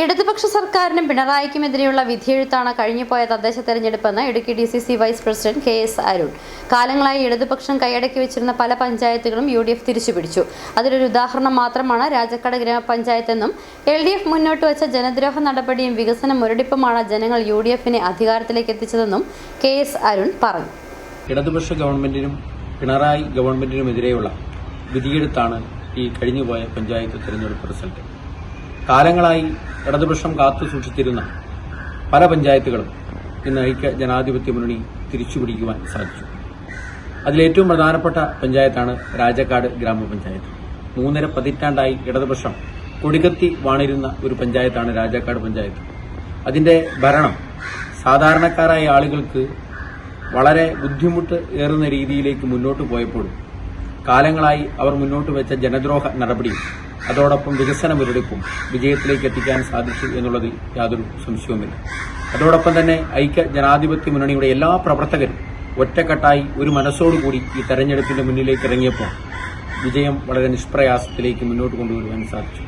ഇടതുപക്ഷ സർക്കാരിനും പിണറായിക്കുമെതിരെയുള്ള വിധിയെഴുത്താണ് കഴിഞ്ഞുപോയ തദ്ദേശ തെരഞ്ഞെടുപ്പെന്ന് Idukki D C C vice president K S Arun. കാലങ്ങളായി ഇടതുപക്ഷം കൈയടക്കി വെച്ചിരുന്ന പല പഞ്ചായത്തുകളും യു ഡി എഫ് തിരിച്ചുപിടിച്ചു. അതിലൊരു ഉദാഹരണം മാത്രമാണ് രാജക്കാട് ഗ്രാമപഞ്ചായത്തെന്നും എൽ ഡി എഫ് മുന്നോട്ട് വെച്ച ജനദ്രോഹ നടപടിയും വികസന മുരടിപ്പുമാണ് ജനങ്ങൾ യു ഡി എഫിനെ അധികാരത്തിലേക്ക് എത്തിച്ചതെന്നും കെ എസ് അരുൺ പറഞ്ഞു. ഇടതുപക്ഷ ഗവൺമെന്റിനും പിണറായി ഗവൺമെന്റിനുമെതിരെയുള്ള വിധിയെടുത്താണ് ഈ കഴിഞ്ഞുപോയ പഞ്ചായത്ത് തെരഞ്ഞെടുപ്പ് റിസൾട്ട്. കാലങ്ങളായി ഇടതുപക്ഷം കാത്തു സൂക്ഷിച്ചിരുന്ന പല പഞ്ചായത്തുകളും ഇന്ന് ഐക്യ ജനാധിപത്യ മുന്നണി തിരിച്ചുപിടിക്കുവാൻ സാധിച്ചു. അതിലേറ്റവും പ്രധാനപ്പെട്ട പഞ്ചായത്താണ് രാജക്കാട് ഗ്രാമപഞ്ചായത്ത്. മൂന്നര പതിറ്റാണ്ടായി ഇടതുപക്ഷം കൊടികത്തി വാണിരുന്ന ഒരു പഞ്ചായത്താണ് രാജാക്കാട് പഞ്ചായത്ത്. അതിന്റെ ഭരണം സാധാരണക്കാരായ ആളുകൾക്ക് വളരെ ബുദ്ധിമുട്ട് ഏറുന്ന രീതിയിലേക്ക് മുന്നോട്ട് പോയപ്പോഴും കാലങ്ങളായി അവർ മുന്നോട്ട് വെച്ച ജനദ്രോഹ നടപടിയും അതോടൊപ്പം വികസന മുരടിപ്പും വിജയത്തിലേക്ക് എത്തിക്കാൻ സാധിച്ചു എന്നുള്ളതിൽ യാതൊരു സംശയവുമില്ല. അതോടൊപ്പം തന്നെ ഐക്യ ജനാധിപത്യ മുന്നണിയുടെ എല്ലാ പ്രവർത്തകരും ഒറ്റക്കെട്ടായി ഒരു മനസ്സോടുകൂടി ഈ തെരഞ്ഞെടുപ്പിന്റെ മുന്നിലേക്ക് ഇറങ്ങിയപ്പോൾ വിജയം വളരെ നിഷ്പ്രയാസത്തിലേക്ക് മുന്നോട്ട് കൊണ്ടുവരുവാൻ സാധിച്ചു.